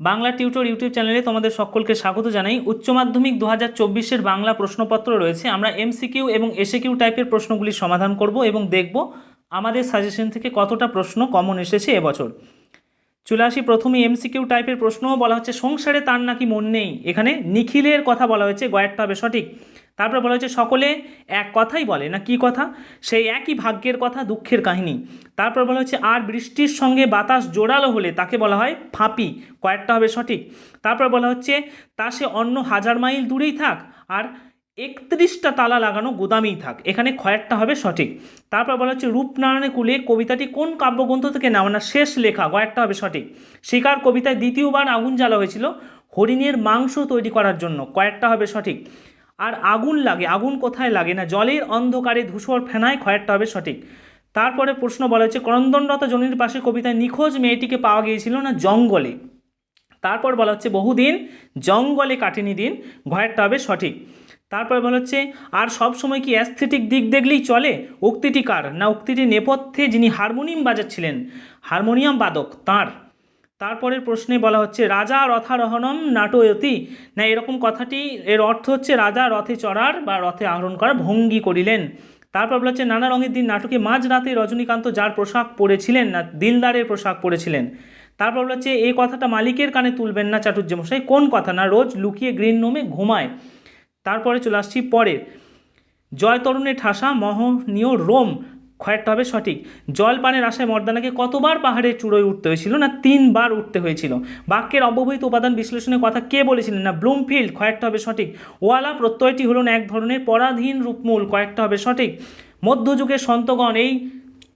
Bangla tutor YouTube চ্যানেলে তোমাদের সকলকে স্বাগত জানাই। উচ্চ মাধ্যমিক দু হাজার বাংলা প্রশ্নপত্র রয়েছে। আমরা এমসিকিউ এবং এসএকিউ টাইপের প্রশ্নগুলি সমাধান করব এবং দেখব আমাদের সাজেশন থেকে কতটা প্রশ্ন কমন এসেছে এবছর। চলে আসি প্রথমে এমসিকিউ টাইপের প্রশ্নও। বলা হচ্ছে, সংসারে তার নাকি মন নেই? এখানে নিখিলের কথা বলা হয়েছে, গয়েরটা হবে সঠিক। তারপর বলা হচ্ছে সকলে এক কথাই বলে। না, কি কথা? সেই একই ভাগ্যের কথা, দুঃখের কাহিনী। তারপর বলা হচ্ছে আর বৃষ্টির সঙ্গে বাতাস জোরালো হলে তাকে বলা হয় ফাঁপি। কয়েকটা হবে সঠিক। তারপর বলা হচ্ছে, তা সে অন্য হাজার মাইল দূরেই থাক, আর একত্রিশটা তালা লাগানো গোদামেই থাক। এখানে কয়েকটা হবে সঠিক। তারপর বলা হচ্ছে রূপনারায়ণে কুলে কবিতাটি কোন কাব্যগ্রন্থ থেকে নেওয়া না শেষ লেখা? কয়েকটা হবে সঠিক। শিকার কবিতায় দ্বিতীয়বার আগুন জ্বালা হয়েছিল, হরিণের মাংস তৈরি করার জন্য। কয়েকটা হবে সঠিক। আর আগুন লাগে, আগুন কোথায় লাগে না? জলের অন্ধকারে ধূসর ফেনায় কয়েকটা হবে সঠিক। তারপরে প্রশ্ন বলা হচ্ছে ক্রন্দনরত জনির পাশে কবিতায় নিখোঁজ মেয়েটিকে পাওয়া গিয়েছিল না জঙ্গলে? তারপর বলা হচ্ছে, বহুদিন জঙ্গলে কাটেনি দিন ঘয়েরটা হবে সঠিক। তারপর বলা হচ্ছে, আর সব সময় কি অ্যাস্থেটিক দিক দেখলেই চলে? উক্তিটি কার? না উক্তিটি নেপথ্যে যিনি হারমোনিয়াম বাজাচ্ছিলেন, হারমোনিয়াম বাদক, তাঁর। তারপরের প্রশ্নে বলা হচ্ছে, রাজা রথারোহণম নাটয়তি। না, এরকম কথাটি, এর অর্থ হচ্ছে, রাজা রথে চড়ার বা রথে আরোহণ করার ভঙ্গি করিলেন। তারপর বলা হচ্ছে, নানা রঙের দিন নাটকে মাঝরাতে রজনীকান্ত যার পোশাক পরেছিলেন না, দিলদারের পোশাক পরেছিলেন। তারপর বলা হচ্ছে, এই কথাটা মালিকের কানে তুলবেন না চাটুর্যমশাই কোন কথা না, রোজ লুকিয়ে গ্রিন রুমে ঘুমায়। তারপরে চলে আসছি পরে জয় তরুণে ঠাসা মহনীয় রোম। কয়েকটা হবে সঠিক। জল পানের আশায় মর্দানাকে কতবার পাহাড়ের চূড়োয় উঠতে হয়েছিল না তিনবার উঠতে হয়েছিল? বাক্যের অব্যবহিত উপাদান বিশ্লেষণের কথা কে বলেছিলেন? না, ব্লুমফিল্ড কয়েকটা হবে সঠিক। ওয়ালা প্রত্যয়টি হলো এক ধরনের পরাধীন রূপমূল কয়েকটা হবে সঠিক। মধ্যযুগের সন্তগণ এই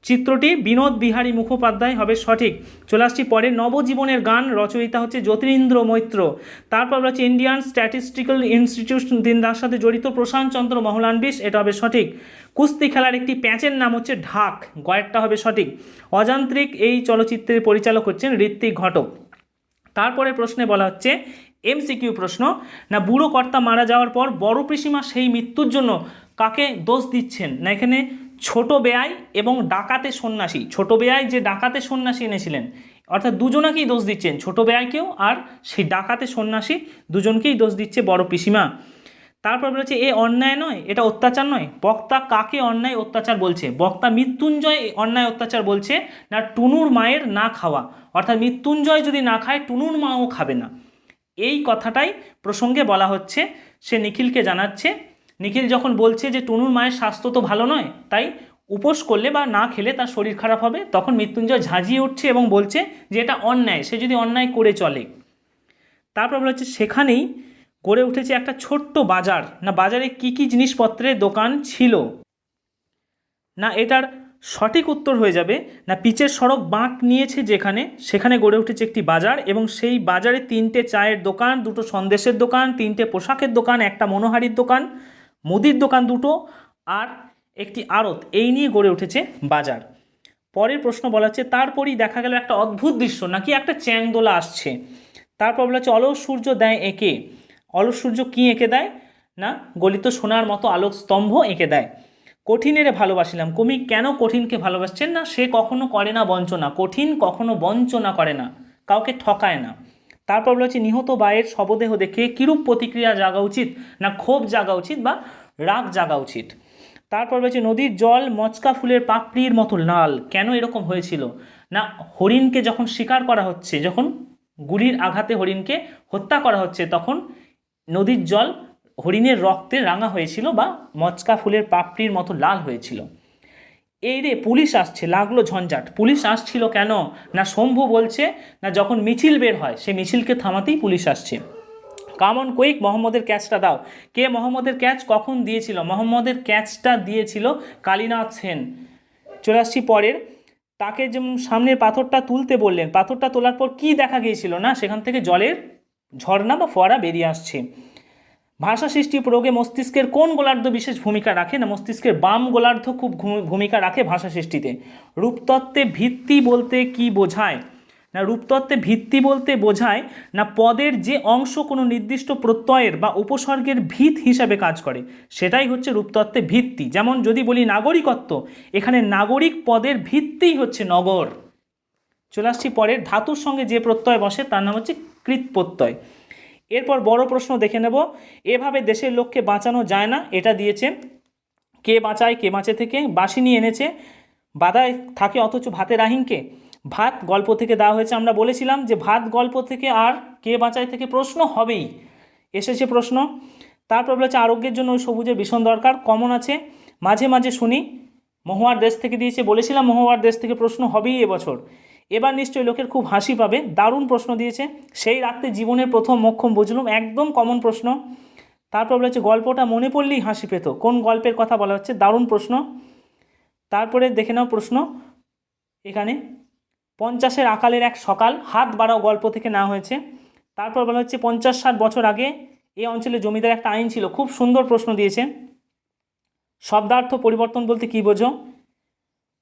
চিত্রটি বিনোদ বিহারী মুখোপাধ্যায় হবে সঠিক। চলে আসছি পরে নবজীবনের গান, রচয়িতা হচ্ছে জ্যোতিরিন্দ্র মৈত্র। তারপর হচ্ছে ইন্ডিয়ান স্ট্যাটিস্টিক্যাল ইনস্টিটিউট দিন তার সাথে জড়িত প্রশান্ত চন্দ্র মহলানবিশ, এটা হবে সঠিক। কুস্তি খেলার একটি প্যাচের নাম হচ্ছে ঢাক, গয়েরটা হবে সঠিক। অযান্ত্রিক এই চলচ্চিত্রের পরিচালক হচ্ছেন ঋত্বিক ঘটক। তারপরে প্রশ্নে বলা হচ্ছে, এমসিকিউ প্রশ্ন, না বুড়ো কর্তা মারা যাওয়ার পর বড় পিসিমা সেই মৃত্যুর জন্য কাকে দোষ দিচ্ছেন? না এখানে ছোট বেয়াই এবং ডাকাতে সন্ন্যাসী। ছোট বেয়াই যে ডাকাতে সন্ন্যাসী এনেছিলেন, অর্থাৎ দুজনাকেই দোষ দিচ্ছেন ছোট বেয়াইকেও আর সেই ডাকাতে সন্ন্যাসী দুজনকেই দোষ দিচ্ছে বড় পিসিমা। তারপর বলেছে, এ অন্যায় নয়, এটা অত্যাচার নয়। বক্তা কাকে অন্যায় অত্যাচার বলছে? বক্তা মৃত্যুঞ্জয় অন্যায় অত্যাচার বলছে না টুনুর মায়ের না খাওয়া। অর্থাৎ মৃত্যুঞ্জয় যদি না খায়, টুনুর মাও খাবে না। এই কথাটাই প্রসঙ্গে বলা হচ্ছে। সে নিখিলকে জানাচ্ছে নিখিল যখন বলছে যে টুনুর মায়ের স্বাস্থ্য তো ভালো নয়, তাই উপোস করলে বা না খেলে তার শরীর খারাপ হবে, তখন মৃত্যুঞ্জয় ঝাঁঝিয়ে উঠছে এবং বলছে যে এটা অন্যায়, সে যদি অন্যায় করে চলে। তারপর বলা হচ্ছে সেখানেই গড়ে উঠেছে একটা ছোট্ট বাজার। না, বাজারে কি কি জিনিসপত্রের দোকান ছিল? না, এটার সঠিক উত্তর হয়ে যাবে। না, পিচের সড়ক বাঁক নিয়েছে যেখানে, সেখানে গড়ে উঠেছে একটি বাজার এবং সেই বাজারে তিনটে চায়ের দোকান, দুটো সন্দেশের দোকান, তিনটে পোশাকের দোকান, একটা মনোহারির দোকান। মুদির দোকান দুটো আর একটি আড়ত। এই নিয়ে গড়ে উঠেছে বাজার। পরের প্রশ্ন বলা হচ্ছে, তারপরই দেখা গেল একটা অদ্ভুত দৃশ্য, নাকি একটা চ্যাংদোলা আসছে? তারপর বলা হচ্ছে, অলস সূর্য দেয় এঁকে। অলস সূর্য কী এঁকে দেয়? না, গলিত সোনার মতো আলোক স্তম্ভ এঁকে দেয়। কঠিনেরে ভালোবাসিলাম। কবি কেন কঠিনকে ভালোবাসছেন না? সে কখনো করে না বঞ্চনা। কঠিন কখনো বঞ্চনা করে না। কাউকে ঠকায় না। তারপর বলেছে নিহত বায়ের শবদেহ দেখে কিরূপ প্রতিক্রিয়া জাগা উচিত? না ক্ষোভ জাগা উচিত বা রাগ জাগা উচিত? তারপর বলেছে নদীর জল মচকা ফুলের পাপড়ির মতো লাল। কেন এরকম হয়েছিল? না হরিণকে যখন শিকার করা হচ্ছে, যখন গুলির আঘাতে হরিণকে হত্যা করা হচ্ছে, তখন নদীর জল হরিণের রক্তে রাঙা হয়েছিল বা মচকা ফুলের পাপড়ির মতো লাল হয়েছিল। এই রে পুলিশ আসছে, লাগল ঝঞ্ঝাট। পুলিশ আসছিল কেন? না শম্ভু বলছে, না যখন মিছিল বের হয়, সে মিছিলকে থামাতেই পুলিশ আসছে। কামন কুইক মোহাম্মদের ক্যাচটা দাও। কে মোহাম্মদের ক্যাচ কখন দিয়েছিল? মোহাম্মদের ক্যাচটা দিয়েছিল কালীনাথ সেন। চলে আসছি পরের। তাকে যেমন সামনের পাথরটা তুলতে বললেন, পাথরটা তোলার পর কি দেখা গিয়েছিল না? সেখান থেকে জলের ঝর্ণা বা ফোয়ারা বেরিয়ে আসছে। ভাষা সৃষ্টি প্রয়োগে মস্তিষ্কের কোন গোলার্ধ বিশেষ ভূমিকা রাখে? না, মস্তিষ্কের বাম গোলার্ধ খুব ভূমিকা রাখে ভাষা সৃষ্টিতে রূপতত্ত্বে ভিত্তি বলতে কি বোঝায়? না, রূপতত্ত্বে ভিত্তি বলতে বোঝায়, না, পদের যে অংশ কোনো নির্দিষ্ট প্রত্যয়ের বা উপসর্গের ভিত হিসাবে কাজ করে। সেটাই হচ্ছে রূপতত্ত্বে ভিত্তি। যেমন যদি বলি নাগরিকত্ব, এখানে নাগরিক পদের ভিত্তিই হচ্ছে নগর। চলে আসছি পরে ধাতুর সঙ্গে যে প্রত্যয় বসে, তার নাম হচ্ছে কৃত প্রত্যয় এরপর বড় প্রশ্ন দেখে নেব, এভাবে দেশের লোককে বাঁচানো যায় না, এটা দিয়েছে কে বাঁচায়, কে বাঁচে থেকে বাসি নিয়ে এনেছে, বাধায় থাকে অথচ ভাতের আহিংকে ভাত গল্প থেকে দেওয়া হয়েছে, আমরা বলেছিলাম যে ভাত গল্প থেকে আর কে বাঁচায় থেকে প্রশ্ন হবেই। এসেছে প্রশ্ন তারপর বলেছে আরোগ্যের জন্য ওই সবুজের ভীষণ দরকার, কমন আছে, মাঝে মাঝে শুনি, মহুয়ার দেশ থেকে দিয়েছে, বলেছিলাম মহুয়ার দেশ থেকে প্রশ্ন হবেই এবছর এবার নিশ্চয়ই লোকের খুব হাসি পাবে। দারুণ প্রশ্ন দিয়েছে। সেই রাত্রে জীবনের প্রথম মক্ষম বুঝলুম? একদম কমন প্রশ্ন। তারপর বলেছে গল্পটা মনে পড়লেই হাসি পেত। কোন গল্পের কথা বলা হচ্ছে? দারুণ প্রশ্ন। তারপরে দেখে নাও প্রশ্ন। এখানে, পঞ্চাশের আকালের এক সকাল, হাত বাড়াও গল্প থেকে না হয়েছে। তারপর বলা হচ্ছে, পঞ্চাশ ষাট বছর আগে এই অঞ্চলে জমিদার একটা আইন ছিল। খুব সুন্দর প্রশ্ন দিয়েছে। শব্দার্থ পরিবর্তন বলতে কী বোঝো?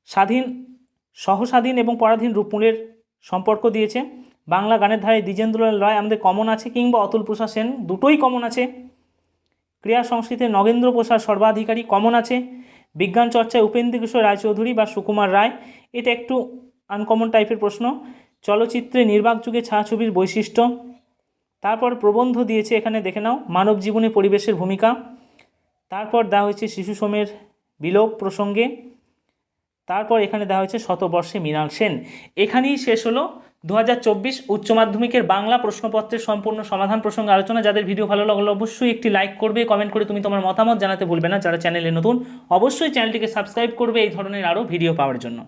স্বাধীন সহস্বাধীন এবং পরাধীন রূপমূলের সম্পর্ক দিয়েছে। বাংলা গানের ধারে দ্বিজেন্দ্রলাল রায় আমাদের কমন আছে কিংবা অতুল প্রসাদ সেন দুটোই কমন আছে। ক্রীড়া সংস্কৃতিতে নগেন্দ্র প্রসাদ সর্বাধিকারী কমন আছে। বিজ্ঞান চর্চায় উপেন্দ্র কিশোর রায়চৌধুরী বা সুকুমার রায়, এটা একটু আনকমন টাইপের প্রশ্ন। চলচ্চিত্রে নির্বাক যুগে ছায়াছবির বৈশিষ্ট্য। তারপর প্রবন্ধ দিয়েছে, এখানে দেখে নাও, মানব জীবনে পরিবেশের ভূমিকা। তারপর দেওয়া হয়েছে শিশু শ্রমের বিলোপ প্রসঙ্গে। তারপর এখানে দেওয়া হয়েছে শতবর্ষে মৃণাল সেন। এখানেই শেষ হলো দু হাজার চব্বিশ উচ্চ মাধ্যমিকের বাংলা প্রশ্নপত্রের সম্পূর্ণ সমাধান প্রসঙ্গে আলোচনা। যাদের ভিডিও ভালো লাগল অবশ্যই একটি লাইক করবে কমেন্ট করে তুমি তোমার মতামত জানাতে ভুলবে না। যারা চ্যানেলে নতুন, অবশ্যই চ্যানেলটিকে সাবস্ক্রাইব করবে এই ধরনের আরও ভিডিও পাওয়ার জন্য।